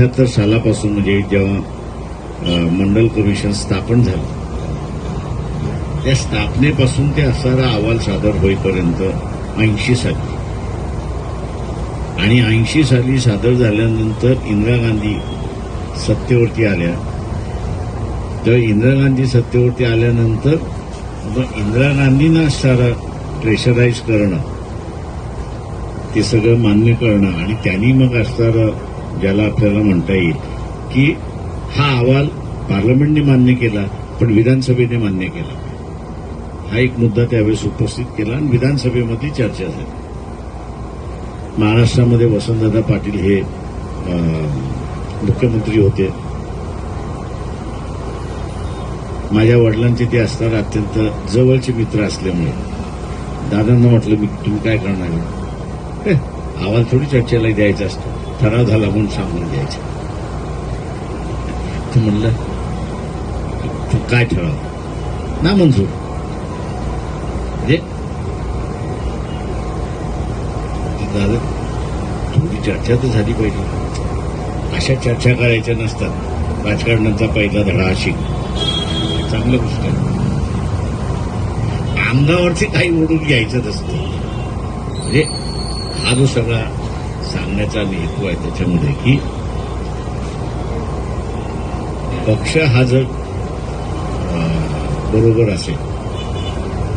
अठ्याहत्तर सालापासून म्हणजे जेव्हा मंडल कमिशन स्थापन झालं त्या स्थापनेपासून ते असणारा अहवाल सादर होईपर्यंत ऐंशी साली. आणि ऐंशी साली सादर झाल्यानंतर इंदिरा गांधी सत्तेवरती आल्या. तर इंदिरा गांधी सत्तेवरती आल्यानंतर मग इंदिरा गांधींना असणारं प्रेशराईज करणं ते सगळं मान्य करणं आणि त्यांनी मग असणारं ज्याला आपल्याला म्हणता येईल की हा अहवाल पार्लमेंटने मान्य केला पण विधानसभेने मान्य केला. हा एक मुद्दा त्यावेळेस उपस्थित केला आणि विधानसभेमध्ये चर्चा झाली. महाराष्ट्रामध्ये वसंतदादा पाटील हे अं, मुख्यमंत्री होते. माझ्या वडिलांचे ते असताना अत्यंत जवळचे मित्र असल्यामुळे. दादांना म्हटलं मी तुम्ही काय करणार अहवाल थोडी चर्चेला द्यायचा असतो. ठराव झाला म्हणून सांगून द्यायचं तू म्हणलं तू काय ठराव? ना मंजूर. म्हणजे दादा थोडी चर्चा तर झाली पाहिजे. अशा चर्चा करायच्या नसतात. राजकारणाचा पहिला धडा अशी. चांगलं गोष्ट आहे. अंगावरती काही ओढून घ्यायचं नसतं. म्हणजे हा जो सगळा सांगण्याचा हेतू आहे त्याच्यामध्ये की पक्ष हा जर बरोबर असेल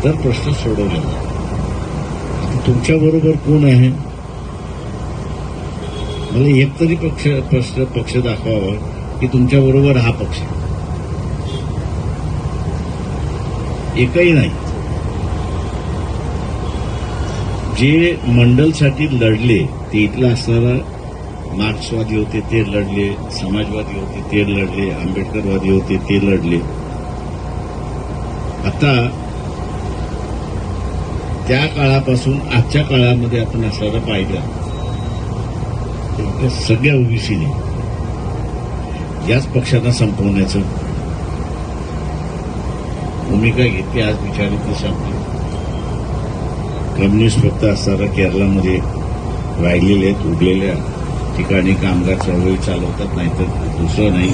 तर प्रश्न सोडवला तुमच्या बरोबर कोण आहे? मला एक तरी पक्ष प्रश्न पक्ष दाखवावा की तुमच्या बरोबर हा पक्ष एकही नाही. जे मंडलसाठी लढले ते इथला असणारा मार्क्सवादी होते ते लढले. समाजवादी होते ते लढले. आंबेडकरवादी होते ते लढले. आता त्या काळापासून आजच्या काळामध्ये आपण असणारा पाहिलं सगळ्या ओबीसीने. याच पक्षांना संपवण्याचं. भूमिका घेतली आज विचारित संपली. कम्युनिस्ट फक्त असणारा केरळामध्ये राहिलेले आहेत उरलेल्या ठिकाणी कामगार चळवळी चालवतात नाही तर दुसरं नाही.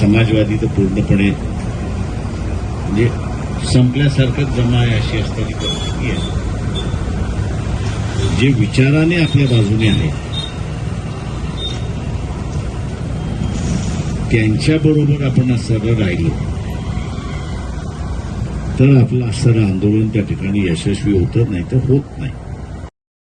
समाजवादी तर पूर्णपणे म्हणजे संपल्यासारखंच जमा आहे अशी असणारी परिस्थिती आहे. जे विचाराने आपल्या बाजूने आहे त्यांच्याबरोबर आपण असणारं राहिलो. तर आपलं असणारं आंदोलन त्या ठिकाणी यशस्वी होतं नाही तर होत नाही.